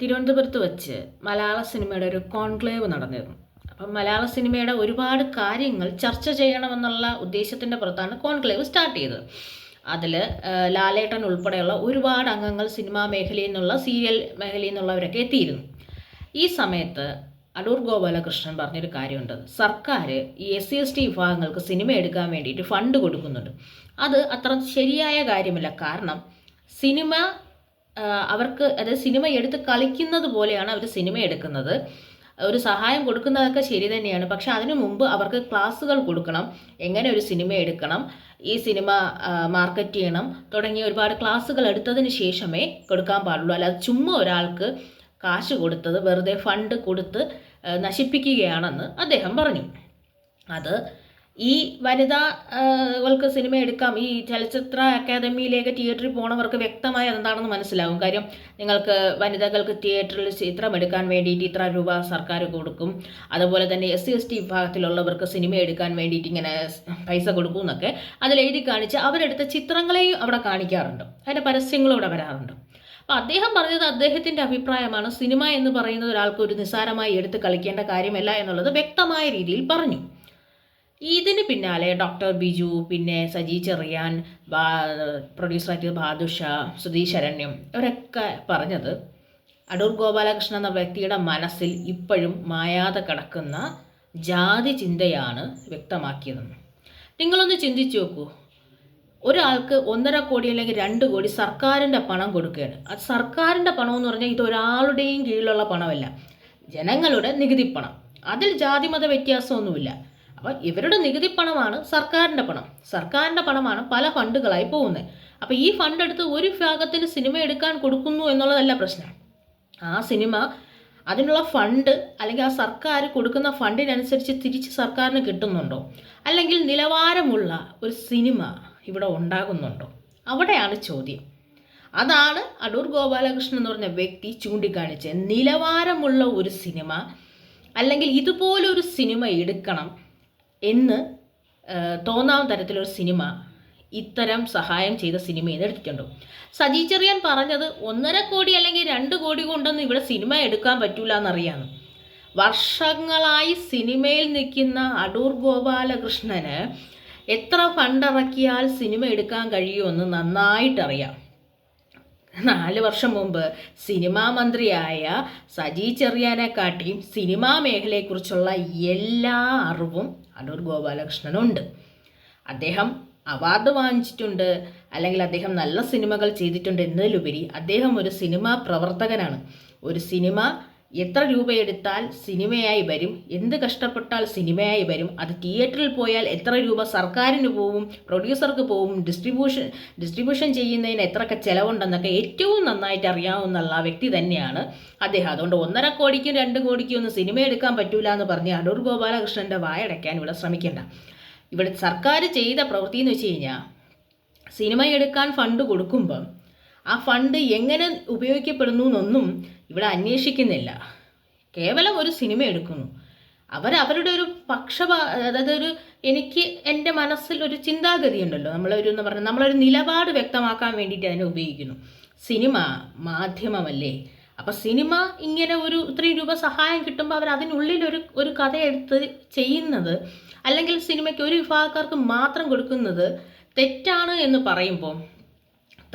തിരുവനന്തപുരത്ത് വെച്ച് മലയാള സിനിമയുടെ ഒരു കോൺക്ലേവ് നടന്നിരുന്നു. അപ്പം മലയാള സിനിമയുടെ ഒരുപാട് കാര്യങ്ങൾ ചർച്ച ചെയ്യണമെന്നുള്ള ഉദ്ദേശത്തിന്റെ പുറത്താണ് കോൺക്ലേവ് സ്റ്റാർട്ട് ചെയ്തത്. അതിൽ ലാലേട്ടൻ ഉൾപ്പെടെയുള്ള ഒരുപാട് അംഗങ്ങൾ സിനിമാ മേഖലയിൽ നിന്നുള്ള സീരിയൽ മേഖലയിൽ നിന്നുള്ളവരൊക്കെ എത്തിയിരുന്നു. ഈ സമയത്ത് അടൂർ ഗോപാലകൃഷ്ണൻ പറഞ്ഞൊരു കാര്യമുണ്ട്. സർക്കാർ ഈ എസ് സി എസ് ടി വിഭാഗങ്ങൾക്ക് സിനിമ എടുക്കാൻ വേണ്ടിയിട്ട് ഫണ്ട് കൊടുക്കുന്നുണ്ട്. അത് അത്ര ശരിയായ കാര്യമല്ല. കാരണം സിനിമ അവർക്ക് അതായത് സിനിമ എടുത്ത് കളിക്കുന്നത് പോലെയാണ് അവർ സിനിമ എടുക്കുന്നത്. ഒരു സഹായം കൊടുക്കുന്നതൊക്കെ ശരി തന്നെയാണ്. പക്ഷെ അതിനു മുമ്പ് അവർക്ക് ക്ലാസ്സുകൾ കൊടുക്കണം. എങ്ങനെ ഒരു സിനിമ എടുക്കണം? ഈ സിനിമ മാർക്കറ്റ് ചെയ്യണം. തുടങ്ങിയ ഒരുപാട് ക്ലാസ്സുകൾ എടുത്തതിന് ശേഷമേ കൊടുക്കാൻ പാടുള്ളൂ. അല്ലാതെ ചുമ്മാ ഒരാൾക്ക് കാശ് കൊടുത്തത് വെറുതെ ഫണ്ട് കൊടുത്ത് നശിപ്പിക്കുകയാണെന്ന് അദ്ദേഹം പറഞ്ഞു. അത് ഈ വനിതകൾക്ക് സിനിമ എടുക്കാം. ഈ ചലച്ചിത്ര അക്കാദമിയിലേക്ക് തിയേറ്ററിൽ പോണവർക്ക് വ്യക്തമായി എന്താണെന്ന് മനസ്സിലാവും. കാര്യം നിങ്ങൾക്ക് വനിതകൾക്ക് തിയേറ്ററിൽ ചിത്രം എടുക്കാൻ വേണ്ടിയിട്ട് ഇത്ര രൂപ സർക്കാർ കൊടുക്കും. അതുപോലെ തന്നെ എസ് സി എസ് ടി വിഭാഗത്തിലുള്ളവർക്ക് സിനിമ എടുക്കാൻ വേണ്ടിയിട്ട് ഇങ്ങനെ പൈസ കൊടുക്കും എന്നൊക്കെ അതിൽ എഴുതി കാണിച്ച് അവരെടുത്ത ചിത്രങ്ങളെയും അവിടെ കാണിക്കാറുണ്ട്. അതിന്റെ പരസ്യങ്ങളും ഇവിടെ വരാറുണ്ട്. അപ്പോൾ അദ്ദേഹം പറഞ്ഞത് അദ്ദേഹത്തിന്റെ അഭിപ്രായമാണ് സിനിമ എന്ന് പറയുന്നത് ഒരാൾക്ക് ഒരു നിസ്സാരമായി എടുത്ത് കളിക്കേണ്ട കാര്യമല്ല എന്നുള്ളത് വ്യക്തമായ രീതിയിൽ പറഞ്ഞു. ഇതിന് പിന്നാലെ ഡോക്ടർ ബിജു പിന്നെ സജി ചെറിയാൻ ബാ പ്രൊഡ്യൂസറായിട്ട് ബാദുഷ സുധീ ശരണ്യം ഇവരൊക്കെ പറഞ്ഞത് അടൂർ ഗോപാലകൃഷ്ണൻ എന്ന വ്യക്തിയുടെ മനസ്സിൽ ഇപ്പോഴും മായാതെ കിടക്കുന്ന ജാതി ചിന്തയാണ് വ്യക്തമാക്കിയതെന്ന് നിങ്ങളൊന്ന് ചിന്തിച്ചു നോക്കൂ. ഒരാൾക്ക് ഒന്നര കോടി അല്ലെങ്കിൽ രണ്ട് കോടി സർക്കാരിന്റെ പണം കൊടുക്കുകയാണ്. അത് സർക്കാരിന്റെ പണം എന്ന് പറഞ്ഞാൽ ഇത് ഒരാളുടെയും കീഴിലുള്ള പണമല്ല. ജനങ്ങളുടെ നികുതി പണം. അതിൽ ജാതിമത വ്യത്യാസമൊന്നുമില്ല. അപ്പോൾ ഇവരുടെ നികുതി പണമാണ് സർക്കാരിന്റെ പണം. സർക്കാരിന്റെ പണമാണ് പല ഫണ്ടുകളായി പോകുന്നത്. അപ്പോൾ ഈ ഫണ്ട് എടുത്ത് ഒരു വിഭാഗത്തിന് സിനിമ എടുക്കാൻ കൊടുക്കുന്നു എന്നുള്ളതല്ല പ്രശ്നം. ആ സിനിമ അതിനുള്ള ഫണ്ട് അല്ലെങ്കിൽ ആ സർക്കാർ കൊടുക്കുന്ന ഫണ്ടിനനുസരിച്ച് തിരിച്ച് സർക്കാരിന് കിട്ടുന്നുണ്ടോ? അല്ലെങ്കിൽ നിലവാരമുള്ള ഒരു സിനിമ ഇവിടെ ഉണ്ടാകുന്നുണ്ടോ? അവിടെയാണ് ചോദ്യം. അതാണ് അടൂർ ഗോപാലകൃഷ്ണൻ എന്ന് പറഞ്ഞ വ്യക്തി ചൂണ്ടിക്കാണിച്ചത്. നിലവാരമുള്ള ഒരു സിനിമ അല്ലെങ്കിൽ ഇതുപോലൊരു സിനിമ എടുക്കണം എന്ന് തോന്നാവുന്ന തരത്തിലൊരു സിനിമ ഇത്തരം സഹായം ചെയ്ത നിന്ന് എടുത്തിട്ടുണ്ടോ സജി ചെറിയാൻ പറഞ്ഞത് ഒന്നര കോടി അല്ലെങ്കിൽ രണ്ട് കോടി കൊണ്ടൊന്നും ഇവിടെ സിനിമ എടുക്കാൻ പറ്റൂല എന്നറിയാം വർഷങ്ങളായി സിനിമയിൽ നിൽക്കുന്ന അടൂർ ഗോപാലകൃഷ്ണന് എത്ര ഫണ്ട് ഇറക്കിയാൽ സിനിമ എടുക്കാൻ കഴിയുമെന്ന് നന്നായിട്ടറിയാം. നാല് വർഷം മുമ്പ് സിനിമാ മന്ത്രിയായ സജി ചെറിയാനെക്കാട്ടിയും സിനിമാ മേഖലയെക്കുറിച്ചുള്ള എല്ലാ അറിവും അടൂർ ഗോപാലകൃഷ്ണനുണ്ട്. അദ്ദേഹം അവാർഡ് വാങ്ങിച്ചിട്ടുണ്ട് അല്ലെങ്കിൽ അദ്ദേഹം നല്ല സിനിമകൾ ചെയ്തിട്ടുണ്ട് എന്നതിലുപരി അദ്ദേഹം ഒരു സിനിമാ പ്രവർത്തകനാണ്. ഒരു സിനിമ എത്ര രൂപയെടുത്താൽ സിനിമയായി വരും? എന്ത് കഷ്ടപ്പെട്ടാൽ സിനിമയായി വരും? അത് തിയേറ്ററിൽ പോയാൽ എത്ര രൂപ സർക്കാരിന് പോവും പ്രൊഡ്യൂസർക്ക് പോവും ഡിസ്ട്രിബ്യൂഷൻ ഡിസ്ട്രിബ്യൂഷൻ ചെയ്യുന്നതിന് എത്രയൊക്കെ ചിലവുണ്ടെന്നൊക്കെ ഏറ്റവും നന്നായിട്ട് അറിയാവുന്ന ആ വ്യക്തി തന്നെയാണ് അദ്ദേഹം. അതുകൊണ്ട് ഒന്നര കോടിക്കും രണ്ട് കോടിക്കും ഒന്നും സിനിമ എടുക്കാൻ പറ്റൂല എന്ന് പറഞ്ഞ് അടൂർ ഗോപാലകൃഷ്ണന്റെ വായടയ്ക്കാൻ ഇവിടെ ശ്രമിക്കേണ്ട. ഇവിടെ സർക്കാർ ചെയ്ത പ്രവൃത്തി എന്ന് വെച്ച് കഴിഞ്ഞാൽ സിനിമ എടുക്കാൻ ഫണ്ട് കൊടുക്കുമ്പം ആ ഫണ്ട് എങ്ങനെ ഉപയോഗിക്കപ്പെടുന്നു എന്നൊന്നും ഇവിടെ അന്വേഷിക്കുന്നില്ല. കേവലം ഒരു സിനിമ എടുക്കുന്നു. അവർ അവരുടെ ഒരു പക്ഷപാ അതായത് ഒരു എനിക്ക് എന്റെ മനസ്സിൽ ഒരു ചിന്താഗതി ഉണ്ടല്ലോ. നമ്മളൊരു എന്ന് പറഞ്ഞാൽ നമ്മളൊരു നിലപാട് വ്യക്തമാക്കാൻ വേണ്ടിയിട്ട് അതിനെ ഉപയോഗിക്കുന്നു. സിനിമ മാധ്യമമല്ലേ? അപ്പോൾ സിനിമ ഇങ്ങനെ ഒരു ഇത്രയും രൂപ സഹായം കിട്ടുമ്പോൾ അവർ അതിനുള്ളിൽ ഒരു ഒരു കഥ എടുത്ത് ചെയ്യുന്നത് അല്ലെങ്കിൽ സിനിമയ്ക്ക് ഒരു വിഭാഗക്കാർക്ക് മാത്രം കൊടുക്കുന്നത് തെറ്റാണ് എന്ന് പറയുമ്പോൾ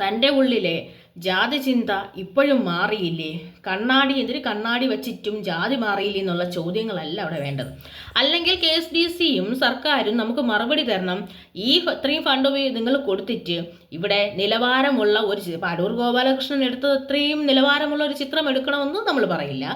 തന്റെ ഉള്ളിലെ ജാതി ചിന്ത ഇപ്പോഴും മാറിയില്ലേ? കണ്ണാടി എന്തിന് കണ്ണാടി വച്ചിട്ടും ജാതി മാറിയില്ലേ എന്നുള്ള ചോദ്യങ്ങളല്ല അവിടെ വേണ്ടത്. അല്ലെങ്കിൽ കെ എസ് ഡി സിയും സർക്കാരും നമുക്ക് മറുപടി തരണം. ഈ ഇത്രയും ഫണ്ട് നിങ്ങൾ കൊടുത്തിട്ട് ഇവിടെ നിലവാരമുള്ള ഒരു പാടൂർ ഗോപാലകൃഷ്ണൻ എടുത്തത് ഇത്രയും നിലവാരമുള്ള ഒരു ചിത്രം എടുക്കണമെന്നും നമ്മൾ പറയില്ല.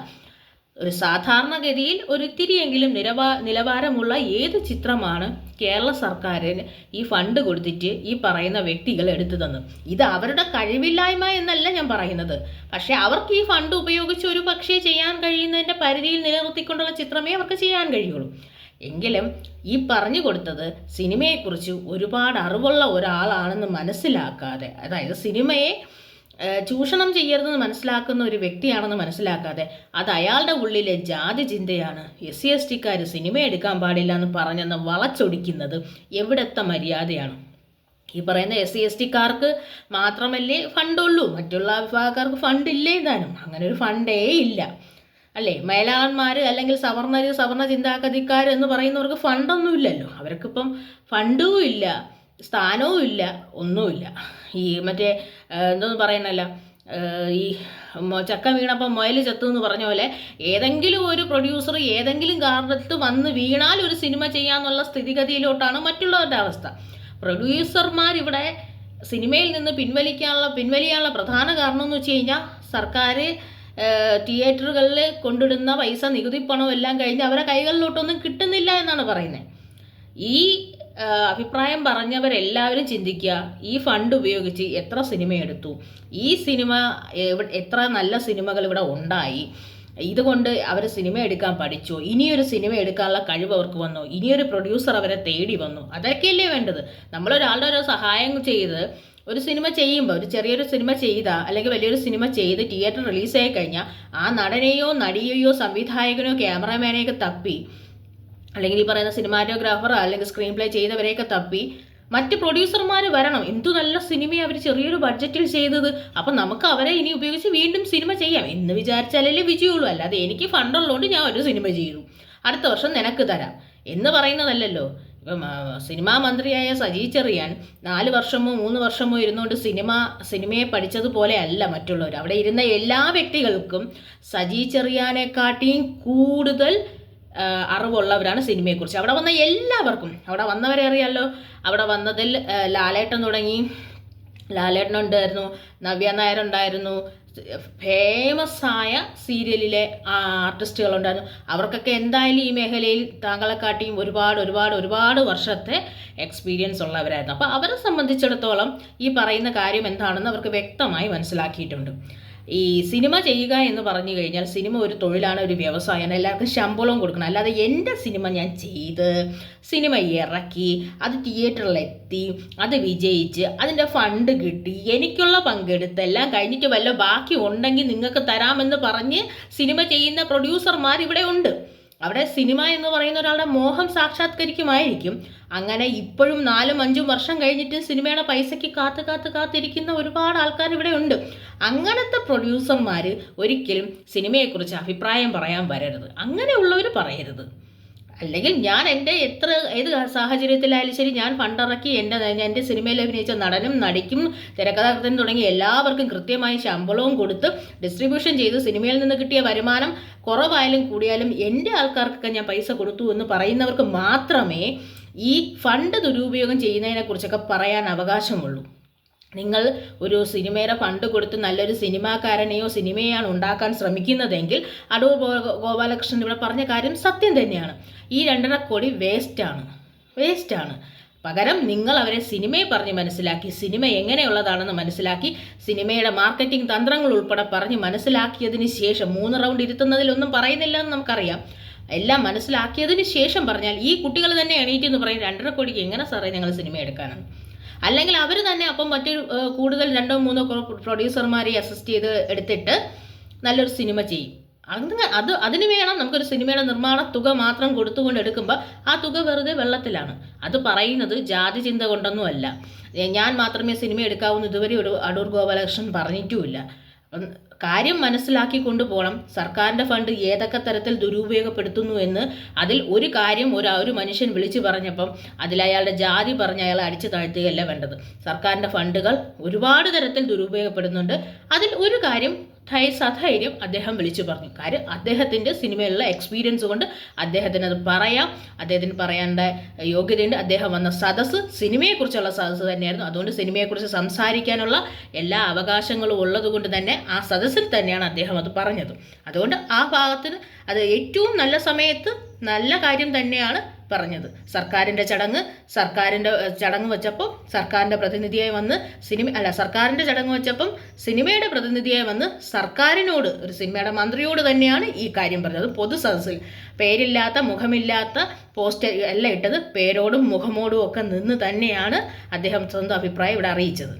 ഒരു സാധാരണഗതിയിൽ ഒരു ഇത്തിരിയെങ്കിലും നിലവാ നിലവാരമുള്ള ഏത് ചിത്രമാണ് കേരള സർക്കാരിന് ഈ ഫണ്ട് കൊടുത്തിട്ട് ഈ പറയുന്ന വ്യക്തികൾ എടുത്തു തന്നു. ഇത് അവരുടെ കഴിവില്ലായ്മ എന്നല്ല ഞാൻ പറയുന്നത്. പക്ഷേ അവർക്ക് ഈ ഫണ്ട് ഉപയോഗിച്ച് ഒരു പക്ഷേ ചെയ്യാൻ കഴിയുന്നതിന്റെ പരിധിയിൽ നിലനിർത്തിക്കൊണ്ടുള്ള ചിത്രമേ അവർക്ക് ചെയ്യാൻ കഴിയുള്ളൂ. എങ്കിലും ഈ പറഞ്ഞു കൊടുത്തത് സിനിമയെക്കുറിച്ച് ഒരുപാട് അറിവുള്ള ഒരാളാണെന്ന് മനസ്സിലാക്കാതെ അതായത് സിനിമയെ ചൂഷണം ചെയ്യരുതെന്ന് മനസ്സിലാക്കുന്ന ഒരു വ്യക്തിയാണെന്ന് മനസ്സിലാക്കാതെ അത് അയാളുടെ ഉള്ളിലെ ജാതി ചിന്തയാണ്. എസ് സി എസ് ടിക്കാർ സിനിമ എടുക്കാൻ പാടില്ല എന്ന് പറഞ്ഞെന്ന് വളച്ചൊടിക്കുന്നത് എവിടത്തെ മര്യാദയാണ്? ഈ പറയുന്ന എസ് സി എസ് ടിക്കാർക്ക് മാത്രമല്ലേ ഫണ്ടുള്ളൂ. മറ്റുള്ള വിഭാഗക്കാർക്ക് ഫണ്ട് ഇല്ലേ താനും അങ്ങനെ ഒരു ഫണ്ടേ ഇല്ല. അല്ലേ? മേലാളന്മാർ അല്ലെങ്കിൽ സവർണർ സവർണ ചിന്താഗതിക്കാർ എന്ന് പറയുന്നവർക്ക് ഫണ്ടൊന്നുമില്ലല്ലോ. അവർക്കിപ്പം ഫണ്ടും ഇല്ല. സ്ഥാനവും ഇല്ല ഒന്നുമില്ല. ഈ മറ്റേ എന്തോന്ന് പറയണല്ല ഈ ചക്ക വീണപ്പോൾ മുയൽ ചത്തു എന്ന് പറഞ്ഞ പോലെ ഏതെങ്കിലും ഒരു പ്രൊഡ്യൂസർ ഏതെങ്കിലും കാരണത്ത് വന്ന് വീണാൽ ഒരു സിനിമ ചെയ്യാന്നുള്ള സ്ഥിതിഗതിയിലോട്ടാണ് മറ്റുള്ളവരുടെ അവസ്ഥ. പ്രൊഡ്യൂസർമാർ ഇവിടെ സിനിമയിൽ നിന്ന് പിൻവലിക്കാനുള്ള പിൻവലിക്കാനുള്ള പ്രധാന കാരണം എന്ന് വെച്ച് കഴിഞ്ഞാൽ സർക്കാർ തിയേറ്ററുകളിൽ കൊണ്ടിടുന്ന പൈസ നികുതി എല്ലാം കഴിഞ്ഞ് അവരെ കൈകളിലോട്ടൊന്നും കിട്ടുന്നില്ല എന്നാണ് പറയുന്നത്. ഈ അഭിപ്രായം പറഞ്ഞവരെല്ലാവരും ചിന്തിക്കുക ഈ ഫണ്ട് ഉപയോഗിച്ച് എത്ര സിനിമ എടുത്തു? ഈ സിനിമ എത്ര നല്ല സിനിമകൾ ഇവിടെ ഉണ്ടായി? ഇതുകൊണ്ട് അവർ സിനിമ എടുക്കാൻ പഠിച്ചു. ഇനിയൊരു സിനിമ എടുക്കാനുള്ള കഴിവ് അവർക്ക് വന്നു. ഇനിയൊരു പ്രൊഡ്യൂസർ അവരെ തേടി വന്നു. അതൊക്കെയല്ലേ വേണ്ടത്? നമ്മളൊരാളുടെ ഒരു സഹായം ചെയ്ത് ഒരു സിനിമ ചെയ്യുമ്പോൾ ഒരു ചെറിയൊരു സിനിമ ചെയ്ത അല്ലെങ്കിൽ വലിയൊരു സിനിമ ചെയ്ത് തിയേറ്റർ റിലീസായി കഴിഞ്ഞാൽ ആ നടനെയോ നടിയെയോ സംവിധായകനോ ക്യാമറമാനെയൊക്കെ തപ്പി അല്ലെങ്കിൽ ഈ പറയുന്ന സിനിമാറ്റോഗ്രാഫർ അല്ലെങ്കിൽ സ്ക്രീൻ പ്ലേ ചെയ്തവരെയൊക്കെ തപ്പി മറ്റ് പ്രൊഡ്യൂസർമാർ വരണം. എന്തു നല്ല സിനിമ അവർ ചെറിയൊരു ബഡ്ജറ്റിൽ ചെയ്തത്. അപ്പം നമുക്ക് അവരെ ഇനി ഉപയോഗിച്ച് വീണ്ടും സിനിമ ചെയ്യാം എന്ന് വിചാരിച്ചാലല്ലേ വിജയുള്ളൂ. അല്ലാതെ എനിക്ക് ഫണ്ടുള്ളതുകൊണ്ട് ഞാൻ ഒരു സിനിമ ചെയ്തു. അടുത്ത വർഷം നിനക്ക് തരാം എന്ന് പറയുന്നതല്ലല്ലോ. ഇപ്പം സിനിമാ മന്ത്രിയായ സജി ചെറിയാൻ നാല് വർഷമോ മൂന്ന് വർഷമോ ഇരുന്നുകൊണ്ട് സിനിമ സിനിമയെ പഠിച്ചതുപോലെ അല്ല മറ്റുള്ളവർ അവിടെ ഇരുന്ന എല്ലാ വ്യക്തികൾക്കും സജി ചെറിയാനെക്കാട്ടിയും കൂടുതൽ അറിവുള്ളവരാണ് സിനിമയെക്കുറിച്ച്. അവിടെ വന്ന എല്ലാവർക്കും. അവിടെ വന്നവരെ അറിയാമല്ലോ അവിടെ വന്നതിൽ ലാലേട്ടൻ തുടങ്ങി. ലാലേട്ടൻ ഉണ്ടായിരുന്നു. നവ്യ നായർ ഉണ്ടായിരുന്നു. ഫേമസ് ആയ സീരിയലിലെ ആർട്ടിസ്റ്റുകളുണ്ടായിരുന്നു. അവർക്കൊക്കെ എന്തായാലും ഈ മേഖലയിൽ താങ്കളെ കാട്ടിയും ഒരുപാട് ഒരുപാട് ഒരുപാട് വർഷത്തെ എക്സ്പീരിയൻസ് ഉള്ളവരായിരുന്നു. അപ്പോൾ അവരെ സംബന്ധിച്ചിടത്തോളം ഈ പറയുന്ന കാര്യം എന്താണെന്ന് അവർക്ക് വ്യക്തമായി മനസ്സിലാക്കിയിട്ടുണ്ട്. ഈ സിനിമ ചെയ്യുക എന്ന് പറഞ്ഞു കഴിഞ്ഞാൽ സിനിമ ഒരു തൊഴിലാണ് ഒരു വ്യവസായമാണ്. എല്ലാവർക്കും ശമ്പളവും കൊടുക്കണം. അല്ലാതെ എന്റെ സിനിമ ഞാൻ ചെയ്ത് സിനിമ ഇറക്കി അത് തിയേറ്ററിലെത്തി അത് വിജയിച്ച് അതിന്റെ ഫണ്ട് കിട്ടി എനിക്കുള്ള പങ്കെടുത്ത് എല്ലാം കഴിഞ്ഞിട്ട് വല്ല ബാക്കി ഉണ്ടെങ്കിൽ നിങ്ങൾക്ക് തരാമെന്ന് പറഞ്ഞ് സിനിമ ചെയ്യുന്ന പ്രൊഡ്യൂസർമാർ ഇവിടെ ഉണ്ട്. അവിടെ സിനിമ എന്ന് പറയുന്ന ഒരാളുടെ മോഹം സാക്ഷാത്കരിക്കുമായിരിക്കും. അങ്ങനെ ഇപ്പോഴും നാലും അഞ്ചും വർഷം കഴിഞ്ഞിട്ട് സിനിമയുടെ പൈസയ്ക്ക് കാത്ത് കാത്ത് കാത്തിരിക്കുന്ന ഒരുപാട് ആൾക്കാർ ഇവിടെ ഉണ്ട്. അങ്ങനത്തെ പ്രൊഡ്യൂസർമാർ ഒരിക്കലും സിനിമയെക്കുറിച്ച് അഭിപ്രായം പറയാൻ വരരുത്. അങ്ങനെയുള്ളവർ പറയരുത്. അല്ലെങ്കിൽ ഞാൻ എന്റെ എത്ര ഏത് സാഹചര്യത്തിലായാലും ശരി ഞാൻ ഫണ്ടിറക്കി എന്റെ എന്റെ സിനിമയിൽ അഭിനയിച്ച നടനും നടിക്കും തിരക്കഥാകൃത്തനും തുടങ്ങി എല്ലാവർക്കും കൃത്യമായി ശമ്പളവും കൊടുത്ത് ഡിസ്ട്രിബ്യൂഷൻ ചെയ്ത് സിനിമയിൽ നിന്ന് കിട്ടിയ വരുമാനം കുറവായാലും കൂടിയാലും എന്റെ ആൾക്കാർക്കൊക്കെ ഞാൻ പൈസ കൊടുത്തു എന്ന് പറയുന്നവർക്ക് മാത്രമേ ഈ ഫണ്ട് ദുരുപയോഗം ചെയ്യുന്നതിനെക്കുറിച്ചൊക്കെ പറയാൻ അവകാശമുള്ളൂ. നിങ്ങൾ ഒരു സിനിമയുടെ ഫണ്ട് കൊടുത്ത് നല്ലൊരു സിനിമാക്കാരനെയോ സിനിമയാണ് ഉണ്ടാക്കാൻ ശ്രമിക്കുന്നതെങ്കിൽ അടൂർ ഗോപാലകൃഷ്ണൻ ഇവിടെ പറഞ്ഞ കാര്യം സത്യം തന്നെയാണ്. ഈ രണ്ടര കോടി വേസ്റ്റാണ് വേസ്റ്റാണ് പകരം നിങ്ങൾ അവരെ സിനിമയെ പറഞ്ഞ് മനസ്സിലാക്കി സിനിമ എങ്ങനെയുള്ളതാണെന്ന് മനസ്സിലാക്കി സിനിമയുടെ മാർക്കറ്റിംഗ് തന്ത്രങ്ങൾ ഉൾപ്പെടെ പറഞ്ഞ് മനസ്സിലാക്കിയതിന് ശേഷം മൂന്ന് റൗണ്ട് ഇരുത്തുന്നതിലൊന്നും പറയുന്നില്ല എന്ന് നമുക്കറിയാം. എല്ലാം മനസ്സിലാക്കിയതിന് ശേഷം പറഞ്ഞാൽ ഈ കുട്ടികൾ തന്നെ എണീറ്റ് എന്ന് പറയും രണ്ടര കോടിക്ക് എങ്ങനെ സാറേ ഞങ്ങൾ സിനിമ എടുക്കാനാണ്? അല്ലെങ്കിൽ അവർ തന്നെ അപ്പം മറ്റൊരു കൂടുതൽ രണ്ടോ മൂന്നോ പ്രൊഡ്യൂസർമാരെ അസിസ്റ്റ് ചെയ്ത് എടുത്തിട്ട് നല്ലൊരു സിനിമ ചെയ്യും. അങ്ങനെ അത് അതിന് വേണം നമുക്കൊരു സിനിമയുടെ നിർമ്മാണ തുക മാത്രം കൊടുത്തുകൊണ്ട് എടുക്കുമ്പോൾ ആ തുക വെറുതെ വെള്ളത്തിലാണ്. അത് പറയുന്നത് ജാതി ചിന്ത കൊണ്ടൊന്നും അല്ല. ഞാൻ മാത്രമേ സിനിമ എടുക്കാവൂ എന്ന് ഇതുവരെ ഒരു അടൂർ ഗോപാലകൃഷ്ണൻ പറഞ്ഞിട്ടുമില്ല. കാര്യം മനസ്സിലാക്കി കൊണ്ടുപോകണം സർക്കാരിന്റെ ഫണ്ട് ഏതൊക്കെ തരത്തിൽ ദുരുപയോഗപ്പെടുത്തുന്നു എന്ന് അതിൽ ഒരു കാര്യം ഒരു ഒരു മനുഷ്യൻ വിളിച്ചു പറഞ്ഞപ്പം അതിൽ അയാളുടെ ജാതി പറഞ്ഞ് അയാളെ അടിച്ചു താഴ്ത്തുകയല്ല വേണ്ടത്. സർക്കാരിന്റെ ഫണ്ടുകൾ ഒരുപാട് തരത്തിൽ ദുരുപയോഗപ്പെടുന്നുണ്ട്. അതിൽ ഒരു കാര്യം സധൈര്യം അദ്ദേഹം വിളിച്ചു പറഞ്ഞു. കാര്യം അദ്ദേഹത്തിന്റെ സിനിമയിലുള്ള എക്സ്പീരിയൻസ് കൊണ്ട് അദ്ദേഹത്തിന് അത് പറയാം. അദ്ദേഹത്തിന് പറയേണ്ട യോഗ്യതയുണ്ട്. അദ്ദേഹം വന്ന സദസ്സ് സിനിമയെക്കുറിച്ചുള്ള സദസ്സ് തന്നെയായിരുന്നു. അതുകൊണ്ട് സിനിമയെക്കുറിച്ച് സംസാരിക്കാനുള്ള എല്ലാ അവകാശങ്ങളും ഉള്ളതുകൊണ്ട് തന്നെ ആ സദസ്സിൽ തന്നെയാണ് അദ്ദേഹം അത് പറഞ്ഞത്. അതുകൊണ്ട് ആ ഭാഗത്തിന് അത് ഏറ്റവും നല്ല സമയത്ത് നല്ല കാര്യം തന്നെയാണ് പറഞ്ഞത്. സർക്കാരിന്റെ ചടങ്ങ് സർക്കാരിന്റെ ചടങ്ങ് വെച്ചപ്പോൾ സർക്കാരിന്റെ പ്രതിനിധിയായി വന്ന് സിനിമ അല്ല സർക്കാരിന്റെ ചടങ്ങ് വെച്ചപ്പം സിനിമയുടെ പ്രതിനിധിയായി വന്ന് സർക്കാരിനോട് ഒരു സിനിമയുടെ മന്ത്രിയോട് തന്നെയാണ് ഈ കാര്യം പറഞ്ഞത്. പൊതു സദസ്സിൽ പേരില്ലാത്ത മുഖമില്ലാത്ത പോസ്റ്റർ എല്ലാം ഇട്ടത് പേരോടും മുഖമോടും ഒക്കെ നിന്ന് തന്നെയാണ് അദ്ദേഹം സ്വന്തം അഭിപ്രായം ഇവിടെ അറിയിച്ചത്.